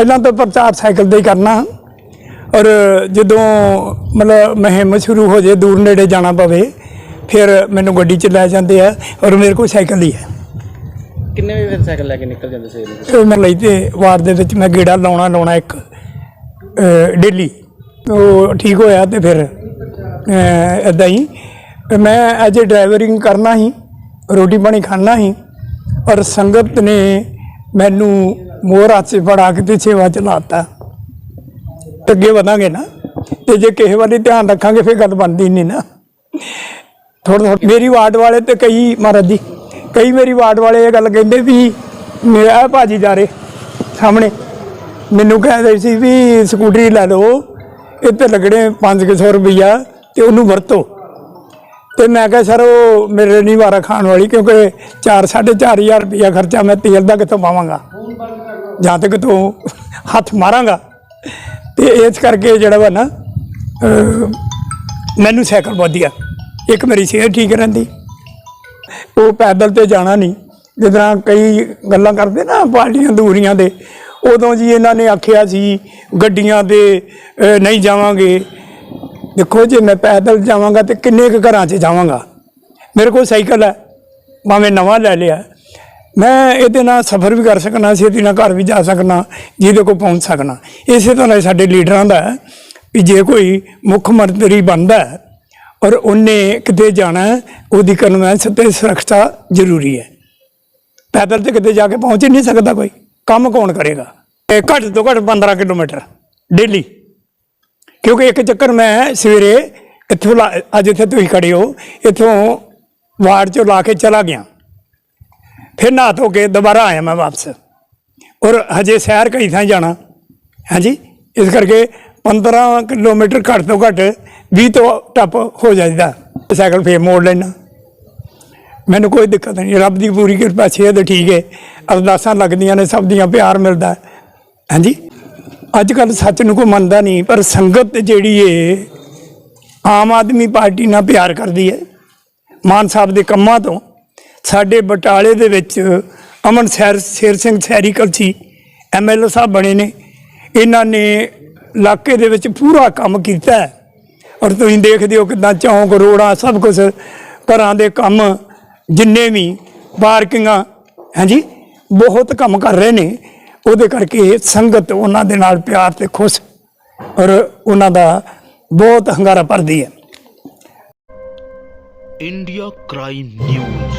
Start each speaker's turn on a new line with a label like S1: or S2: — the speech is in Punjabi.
S1: ਪਹਿਲਾਂ ਤਾਂ ਪ੍ਰਚਾਰ ਸਾਈਕਲ ਤੇ ਹੀ ਕਰਨਾ। ਔਰ ਜਦੋਂ ਮਤਲਬ ਮੁਹਿੰਮ ਸ਼ੁਰੂ ਹੋ ਜੇ ਦੂਰ ਨੇੜੇ ਜਾਣਾ ਪਵੇ ਫਿਰ ਮੈਨੂੰ ਗੱਡੀ 'ਚ ਲੈ ਜਾਂਦੇ ਆ ਔਰ ਮੇਰੇ ਕੋਲ ਸਾਈਕਲ ਹੀ ਹੈ।
S2: ਕਿੰਨੇ ਵਜੇ ਫਿਰ ਸਾਈਕਲ ਲੈ ਕੇ ਨਿਕਲ ਜਾਂਦੇ ਸਵੇਰ?
S1: ਉਹ ਮੈਂ ਲਈ ਤੇ ਵਾਰ ਦੇ ਵਿੱਚ ਮੈਂ ਗੇੜਾ ਲਾਉਣਾ ਲਾਉਣਾ ਇੱਕ ਡੇਲੀ। ਉਹ ਠੀਕ ਹੋਇਆ ਤੇ ਫਿਰ ਇਦਾਂ ਹੀ। ਮੈਂ ਐਜ ਏ ਡਰਾਈਵਰਿੰਗ ਕਰਨਾ ਹੀ ਰੋਟੀ ਪਾਣੀ ਖਾਣਾ ਹੀ ਔਰ ਸੰਗਤ ਨੇ ਮੈਨੂੰ ਮੋਹਰ ਹੱਥ 'ਚ ਫੜਾ ਕੇ ਤੇ ਸੇਵਾ ਚਲਾਤਾ ਤੇ ਅੱਗੇ ਵਧਾਂਗੇ ਨਾ। ਤੇ ਜੇ ਕਿਸੇ ਵਾਲੀ ਧਿਆਨ ਰੱਖਾਂਗੇ, ਫਿਰ ਗੱਲ ਬਣਦੀ ਨਹੀਂ ਨਾ। ਥੋੜਾ ਥੋੜਾ ਮੇਰੀ ਵਾਰਡ ਵਾਲੇ ਤੇ ਕਈ ਮਹਾਰਾਜ ਜੀ, ਕਈ ਮੇਰੀ ਵਾਰਡ ਵਾਲੇ ਇਹ ਗੱਲ ਕਹਿੰਦੇ ਵੀ ਮੇਰਾ ਭਾਜੀ ਜਾ ਰਹੇ, ਸਾਹਮਣੇ। ਮੈਨੂੰ ਕਹਿੰਦੇ ਸੀ ਵੀ, ਸਕੂਟਰੀ ਲੈ ਲਓ ਇਹ ਤੇ ਲੱਗਣੇ 500 ਰੁਪਈਆ, ਤੇ ਉਹਨੂੰ ਵਰਤੋ। ਤੇ ਮੈਂ ਕਿਹਾ, ਸਰ, ਉਹ ਮੇਰੇ ਨਹੀਂ ਵਾਰਾ ਖਾਣ ਵਾਲੀ, ਕਿਉਂਕਿ 4 4500 ਰੁਪਈਆ ਖਰਚਾ ਮੈਂ ਤੇਲ ਦਾ ਕਿੱਥੋਂ ਪਾਵਾਂਗਾ? ਜਾਂ ਤੱਕ ਤੋਂ ਹੱਥ ਮਾਰਾਂਗਾ। ਤੇ ਇਸ ਕਰਕੇ ਜਿਹੜਾ ਵਾ ਨਾ ਮੈਨੂੰ ਸਾਈਕਲ ਵਧੀਆ। ਇੱਕ ਮੇਰੀ ਸਿਹਤ ਠੀਕ ਰਹਿੰਦੀ। ਉਹ ਪੈਦਲ ਤੇ ਜਾਣਾ ਨਹੀਂ। ਜਿੱਦਾਂ ਕਈ ਗੱਲਾਂ ਕਰਦੇ ਨਾ ਪਾਰਟੀਆਂ ਦੂਰੀਆਂ ਦੇ ਉਦੋਂ ਜੀ ਇਹਨਾਂ ਨੇ ਆਖਿਆ ਸੀ, ਗੱਡੀਆਂ ਤੇ ਨਹੀਂ ਜਾਵਾਂਗੇ। ਦੇਖੋ ਜੇ ਮੈਂ ਪੈਦਲ ਜਾਵਾਂਗਾ ਤੇ ਕਿੰਨੇ ਕੁ ਘਰਾਂ 'ਚ ਜਾਵਾਂਗਾ। ਮੇਰੇ ਕੋਲ ਸਾਈਕਲ ਹੈ। ਭਾਵੇਂ ਨਵਾਂ ਲੈ ਲਿਆ। ਮੈਂ ਇਹਦੇ ਨਾਲ ਸਫ਼ਰ ਵੀ ਕਰ ਸਕਣਾ ਛੇਤੀ ਨਾਲ ਘਰ ਵੀ ਜਾ ਸਕਣਾ ਜਿਹਦੇ ਕੋਲ ਪਹੁੰਚ ਸਕਣਾ ਇਸੇ ਤਰ੍ਹਾਂ ਹੀ ਸਾਡੇ ਲੀਡਰਾਂ ਦਾ ਵੀ ਜੇ ਕੋਈ ਮੁੱਖ ਮੰਤਰੀ ਬਣਦਾ ਔਰ ਉਹਨੇ ਕਿਤੇ ਜਾਣਾ ਹੈ, ਉਹਦੀ ਕਨਵੈਂਸ ਤੇ ਸੁਰੱਖਿਆ ਜ਼ਰੂਰੀ ਹੈ। ਪੈਦਲ ਤੇ ਕਿਤੇ ਜਾ ਕੇ ਪਹੁੰਚ ਹੀ ਨਹੀਂ ਸਕਦਾ ਕੋਈ। ਕੰਮ ਕੌਣ ਕਰੇਗਾ? ਇਹ ਘੱਟ ਤੋਂ ਘੱਟ 15 ਕਿਲੋਮੀਟਰ ਡੇਲੀ। ਕਿਉਂਕਿ ਇੱਕ ਚੱਕਰ ਮੈਂ ਸਵੇਰੇ ਇੱਥੋਂ ਲਾ- ਅੱਜ ਇੱਥੇ ਤੁਸੀਂ ਖੜੇ ਹੋ ਇੱਥੋਂ ਵਾਰਡ ਚੋਂ ਲਾ ਕੇ ਚਲਾ ਗਿਆ। ਫਿਰ ਨਹਾ ਧੋ ਕੇ ਦੁਬਾਰਾ ਆਇਆ ਮੈਂ ਵਾਪਸ। ਔਰ ਹਜੇ ਸ਼ਹਿਰ ਕਈ ਥਾਂ ਜਾਣਾ। ਹਾਂਜੀ? ਇਸ ਕਰਕੇ 15 ਕਿਲੋਮੀਟਰ ਘੱਟ ਤੋਂ ਘੱਟ 20 ਤੋਂ ਟੱਪ ਹੋ ਜਾਂਦਾ ਸਾਈਕਲ ਫੇਰ ਮੋੜ ਲੈਣਾ। ਮੈਨੂੰ ਕੋਈ ਦਿੱਕਤ ਨਹੀਂ। ਰੱਬ ਦੀ ਪੂਰੀ ਕਿਰਪਾ, ਸਿਹਤ ਠੀਕ ਹੈ ਅਰਦਾਸਾਂ ਲੱਗਦੀਆਂ ਨੇ, ਸਭ ਦੀਆਂ ਪਿਆਰ ਮਿਲਦਾ। ਹੈ। ਹਾਂਜੀ? ਅੱਜ ਕੱਲ ਸੱਚ ਨੂੰ ਕੋਈ ਮੰਨਦਾ ਨਹੀਂ, ਪਰ ਸੰਗਤ ਜਿਹੜੀ ਏ, ਆਮ ਆਦਮੀ ਪਾਰਟੀ ਨਾਲ ਪਿਆਰ ਕਰਦੀ ਹੈ ਮਾਨ ਸਾਹਿਬ ਦੇ ਕੰਮਾਂ ਤੋਂ ਸਾਡੇ ਬਟਾਲੇ ਦੇ ਵਿੱਚ ਅਮਨ ਸੈਰ ਸ਼ੇਰ ਸਿੰਘ ਸੈਰੀ ਕਲਸੀ ਐਮਐਲਏ ਸਾਹਿਬ ਬਣੇ ਨੇ। ਇਹਨਾਂ ਨੇ ਇਲਾਕੇ ਦੇ ਵਿੱਚ ਪੂਰਾ ਕੰਮ ਕੀਤਾ ਔਰ ਤੁਸੀਂ ਦੇਖਦੇ ਹੋ ਕਿਦਾਂ ਚੌਂਕ, ਰੋੜਾਂ, ਸਭ ਕੁਝ ਘਰਾਂ ਦੇ ਕੰਮ ਜਿੰਨੇ ਵੀ ਪਾਰਕਿੰਗਾਂ, ਹਾਂਜੀ, ਬਹੁਤ ਕੰਮ ਕਰ ਰਹੇ ਨੇ। ਉਹਦੇ ਕਰਕੇ ਸੰਗਤ ਉਹਨਾਂ ਦੇ ਨਾਲ ਪਿਆਰ ਤੇ ਖੁਸ਼ ਔਰ ਉਹਨਾਂ ਦਾ ਬਹੁਤ ਹੰਗਾਰਾ ਭਰਦੀ ਹੈ।
S3: India crime news